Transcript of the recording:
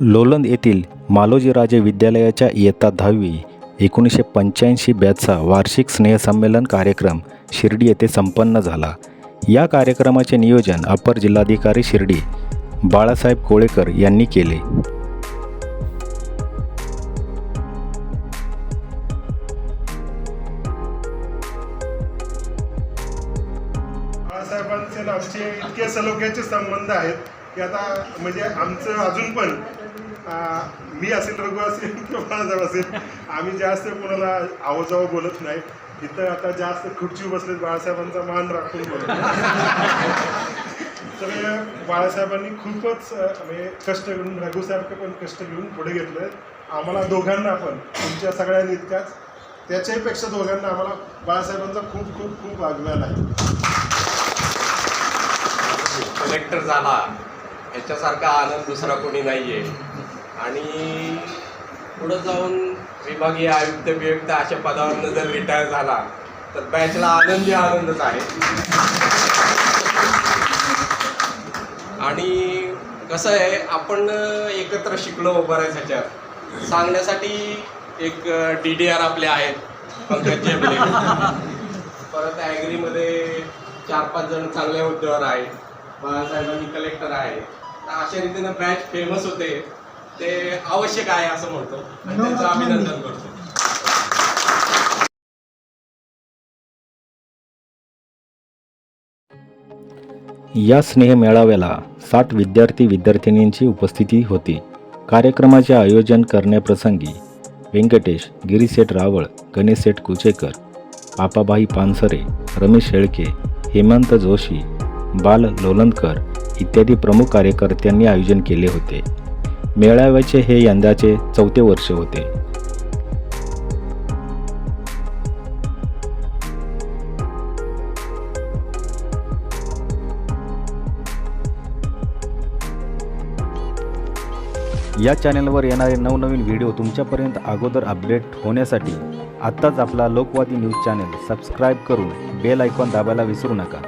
लोलंद येथील मालोजीराजे विद्यालयाच्या इयत्ता दहावी एकोणीसशे पंच्याऐंशी बॅचचा वार्षिक स्नेहसंमेलन कार्यक्रम शिर्डी येथे संपन्न झाला. या कार्यक्रमाचे नियोजन अपर जिल्हाधिकारी शिर्डी बाळासाहेब कोळेकर यांनी केले. बाळासाहेबांचे आणि इतके सलोख्याचे संबंध आहेत. की आता म्हणजे आमचं अजून पण मी असेल रघु असेल किंवा बाळासाहेब असेल आम्ही जास्त कोणाला आवाजावं बोलत नाही. इथं आता जास्त खुर्ची बसलेत बाळासाहेबांचा मान राखून बोलत तर बाळासाहेबांनी खूपच म्हणजे कष्ट घेऊन रघुसाहेब पण कष्ट घेऊन पुढे घेतलं. आम्हाला दोघांना पण तुमच्या सगळ्यांनी इतकाच त्याच्याहीपेक्षा दोघांना आम्हाला बाळासाहेबांचा खूप खूप खूप आग्रह आहे. कलेक्टर झाला. याच्यासारखा आनंद दुसरा कोणी नाही आहे आणि पुढं जाऊन विभागीय आयुक्त बियुक्त अशा पदावरनं जर रिटायर झाला तर बॅचला आनंदी आनंदच आहे. आणि कसं आहे आपण एकत्र शिकलो बऱ्याच ह्याच्यात. सांगण्यासाठी एक डी डी आर आपले आहेत पंकज जेबले. परत ॲग्रीमध्ये चार पाच जण चांगल्या हुद्द्यावर आहेत. बाळासाहेबांनी कलेक्टर आहे. तर अशा रीतीनं बॅच फेमस होते. ते आवश्यक आहे असं म्हणतो. आणि त्यांचं अभिनंदन करतो. या स्नेह मेळाव्याला साठ विद्यार्थी विद्यार्थिनींची उपस्थिती होती. कार्यक्रमाचे आयोजन करण्याप्रसंगी व्यंकटेश गिरीशेठ रावळ गणेशेठ कुचेकर पापाबाई पानसरे रमेश शेळके हेमंत जोशी बाल लोलंदकर इत्यादी प्रमुख कार्यकर्त्यांनी आयोजन केले होते. मेळाव्याचे हे यंदाचे चौथे वर्ष होते. या चॅनलवर येणारे नवनवीन व्हिडिओ तुमच्यापर्यंत अगोदर अपडेट होण्यासाठी आत्ताच आपला लोकवादी न्यूज चॅनल सबस्क्राईब करून बेल आयकॉन दाबायला विसरू नका.